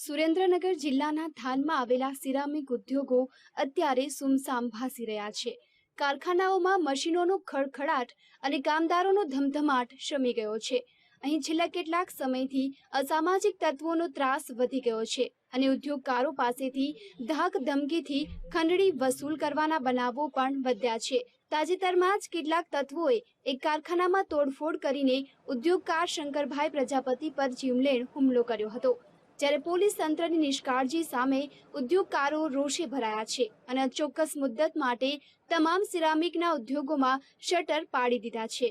સુરેન્દ્રનગર જિલ્લાના થાનમાં આવેલા સિરામિક ઉદ્યોગો અત્યારે સુમસામ ભાસી રહ્યા છે. કારખાનાઓમાં મશીનોનો ખડખડાટ અને કામદારોનો ધમધમાટ શમી ગયો છે. અહીં છેલ્લા કેટલાક સમયથી અસામાજિક તત્વોનો ત્રાસ વધી ગયો છે અને ઉદ્યોગકારો પાસેથી ધાક ધમકીથી ખંડણી વસૂલ કરવાના બનાવો પણ વધ્યા છે. તાજેતરમાં જ કેટલાક તત્વોએ એક કારખાનામાં તોડફોડ કરીને ઉદ્યોગકાર શંકરભાઈ પ્રજાપતિ પર જીવલેણ હુમલો કર્યો હતો. જ્યારે પોલીસ તંત્રની નિષ્કાળજી સામે ઉદ્યોગકારો રોષે ભરાયા છે અને ચોક્કસ મુદ્દત માટે તમામ સિરામિકના ઉદ્યોગોમાં શટર પાડી દીધા છે.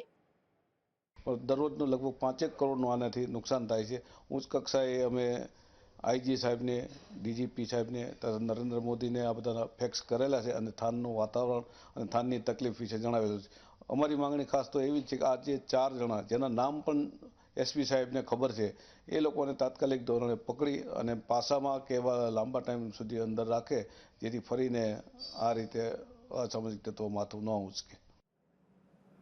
દરરોજનું લગભગ પાંચેક કરોડનું આનાથી નુકસાન થાય છે. ઉચ્ચ કક્ષાએ અમે આઈજી સાહેબને ડીજીપી સાહેબને નરેન્દ્ર મોદીને આ બધા ફેક્સ કરેલા છે અને થાનનું વાતાવરણ અને થાનની તકલીફ વિશે જણાવેલું છે. અમારી માંગણી ખાસ તો એવી જ છે કે આ જે ચાર જણા, જેના નામ પણ એસપી સાહેબને ખબર છે. એ લોકોને તાત્કાલિક ધોરણે પકડી અને પાસામાં કે એવા લાંબા ટાઈમ સુધી અંદર રાખે, જેથી ફરીને આ રીતે અસામાજિક તત્વો માથું ન ઉચકે.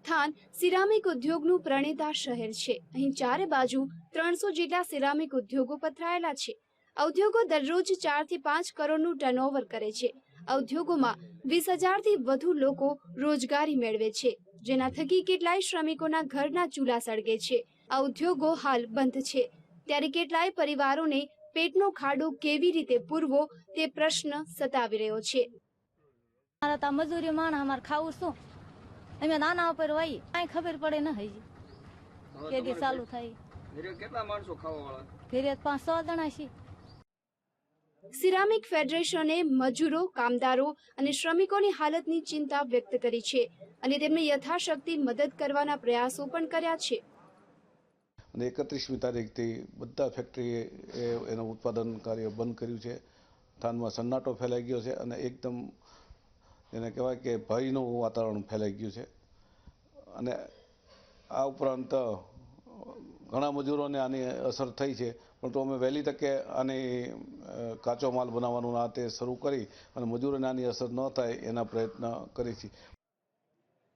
થાન સિરામિક ઉદ્યોગનું પ્રણેતા શહેર છે. અહીં ચારે બાજુ ત્રણસો જેટલા સિરામિક ઉદ્યોગો પથરાયેલા છે. ઉદ્યોગો દરરોજ ચારથી પાંચ કરોડનું ટર્નઓવર કરે છે. ઉદ્યોગોમાં વીસ હજારથી વધુ લોકો રોજગારી મેળવે છે, જેના થકી કેટલાય શ્રમિકોના ઘરના ચૂલા સળગે છે. આ ઉદ્યોગો હાલ બંધ છે. ત્યારે કેટલાય પરિવારોને પેટનો ખાડો કેવી રીતે પૂરવો તે પ્રશ્ન સતાવી રહ્યો છે. મારા તા મજૂરી માણા અમારે ખાવું શું? અમે નાના ઉપર હોય કાંઈ ખબર પડે ન હજી કે દી ચાલુ થાય. કેટલા માણસો ખાવા વાળા ઘરે પાંચ સો જણા છે સિરામિક ફેડરેશને મજૂરો કામદારો અને શ્રમિકોની હાલતની ચિંતા વ્યક્ત કરી છે અને તેમને યથાશક્તિ મદદ કરવાના પ્રયાસો પણ કર્યા છે. અને એકત્રીસમી તારીખથી બધા ફેક્ટરીએ એનું ઉત્પાદન કાર્ય બંધ કર્યું છે. થાનમાં સન્નાટો ફેલાઈ ગયો છે અને એકદમ એને કહેવાય કે ભયનું વાતાવરણ ફેલાઈ ગયું છે. અને આ ઉપરાંત ઘણા મજૂરોને આની અસર થઈ છે. પરંતુ અમે વહેલી તકે આની કાચો માલ બનાવવાનું આ તે શરૂ કરી અને મજૂરોને આની અસર ન થાય એના પ્રયત્ન કરી છીએ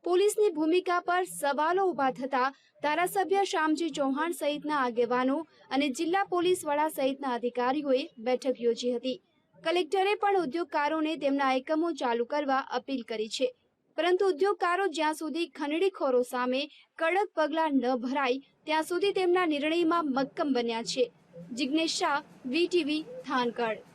પોલીસની ભૂમિકા પર સવાલો ઊભા થતા ધારાસભ્ય શ્યામજી ચૌહાણ સહિતના આગેવાનો અને જિલ્લા પોલીસ વડા સહિતના અધિકારીઓએ બેઠક યોજી હતી. કલેક્ટરે પણ ઉદ્યોગકારોને તેમના એકમો ચાલુ કરવા અપીલ કરી છે. પરંતુ ઉદ્યોગકારો જ્યાં સુધી ખંડણીખોરો સામે કડક પગલાં ન ભરાય, ત્યાં સુધી તેમના નિર્ણયમાં મક્કમ બન્યા છે. જિજ્ઞેશ શાહ વીટીવી થાનગઢ.